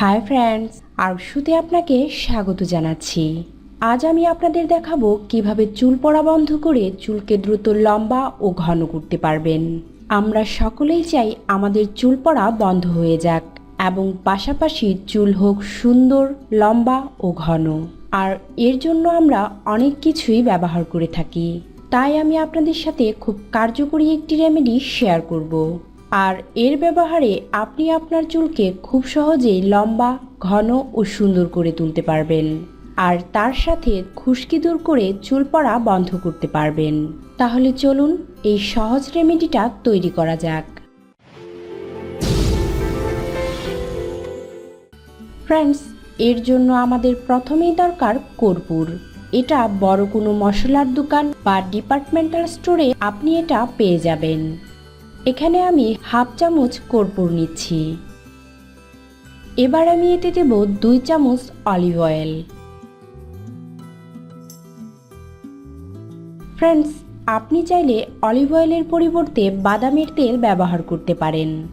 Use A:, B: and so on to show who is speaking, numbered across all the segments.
A: Hi friends আর শুতে আপনাকে স্বাগত জানাচ্ছি। আজ আমি আপনাদের দেখাবো কীভাবে চুল পড়া বন্ধ করে চুলকে দ্রুত লম্বা ও ঘন করতে পারবেন। আমরা সকলেই চাই আমাদের চুল পড়া বন্ধ হয়ে যাক এবং পাশাপাশি চুল হোক সুন্দর, লম্বা ও ঘন। আর এর জন্য আমরা অনেক কিছুই ব্যবহার করে থাকি। তাই আমি আপনাদের সাথে খুব কার্যকরী একটি রেমেডি শেয়ার করব। আর এর ব্যবহারে আপনি আপনার চুলকে খুব সহজেই লম্বা, ঘন ও সুন্দর করে তুলতে পারবেন। আর তার সাথে খুশকি দূর করে চুল পড়া বন্ধ করতে পারবেন। তাহলে চলুন এই সহজ রেমেডিটা তৈরি করা যাক। ফ্রেন্ডস, এর জন্য আমাদের প্রথমেই দরকার কর্পূর। এটা বড় কোনো মশলার দোকান বা ডিপার্টমেন্টাল স্টোরে আপনি এটা পেয়ে যাবেন। এখানে আমি হাফ চামচ কর্পূর নিচ্ছি। এবার আমি এতে দেব দুই চামচ অলিভ অয়েল। ফ্রেন্ডস, আপনি চাইলে অলিভ অয়েলের পরিবর্তে বাদামের তেল ব্যবহার করতে পারেন।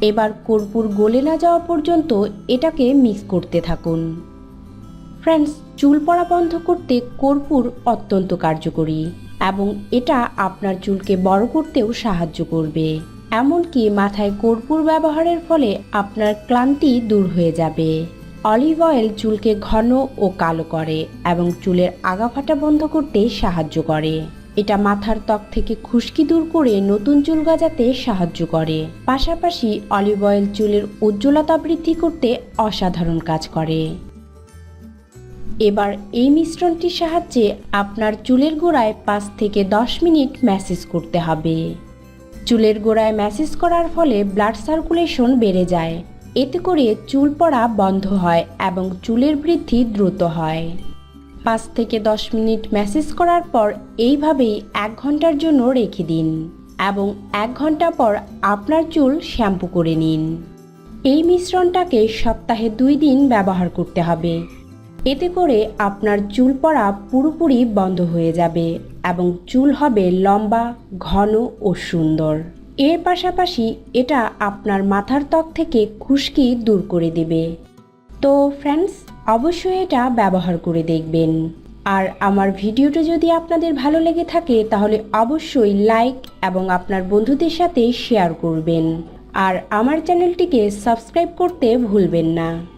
A: এবার কর্পূর গলে না যাওয়া পর্যন্ত এটাকে মিক্স করতে থাকুন। ফ্রেন্ডস, চুল পড়া বন্ধ করতে কর্পূর অত্যন্ত কার্যকরী। এবং এটা আপনার চুলকে বড় করতেও সাহায্য করবে। এমনকি মাথায় কর্পূর ব্যবহারের ফলে আপনার ক্লান্তি দূর হয়ে যাবে। অলিভ অয়েল চুলকে ঘন ও কালো করে এবং চুলের আগাফাটা বন্ধ করতে সাহায্য করে। এটা মাথার ত্বক থেকে খুশকি দূর করে নতুন চুল গজাতে সাহায্য করে। পাশাপাশি অলিভ অয়েল চুলের উজ্জ্বলতা বৃদ্ধি করতে অসাধারণ কাজ করে। এবার এই মিশ্রণটির সাহায্যে আপনার চুলের গোড়ায় পাঁচ থেকে দশ মিনিট ম্যাসেজ করতে হবে। চুলের গোড়ায় ম্যাসেজ করার ফলে ব্লাড সার্কুলেশন বেড়ে যায়। এতে করে চুল পড়া বন্ধ হয় এবং চুলের বৃদ্ধি দ্রুত হয়। পাঁচ থেকে দশ মিনিট ম্যাসেজ করার পর এইভাবেই এক ঘণ্টার জন্য রেখে দিন এবং এক ঘণ্টা পর আপনার চুল শ্যাম্পু করে নিন। এই মিশ্রণটাকে সপ্তাহে দুই দিন ব্যবহার করতে হবে। এতে করে আপনার চুল পড়া পুরোপুরি বন্ধ হয়ে যাবে এবং চুল হবে লম্বা, ঘন ও সুন্দর। এর পাশাপাশি এটা আপনার মাথার ত্বক থেকে খুশকি দূর করে দেবে। তো ফ্রেন্ডস অবশ্যই এটা ব্যবহার করে দেখবেন। আর আমার ভিডিওটা যদি আপনাদের ভালো লেগে থাকে, তাহলে অবশ্যই লাইক এবং আপনার বন্ধুদের সাথে শেয়ার করবেন। আর আমার চ্যানেলটিকে সাবস্ক্রাইব করতে ভুলবেন না।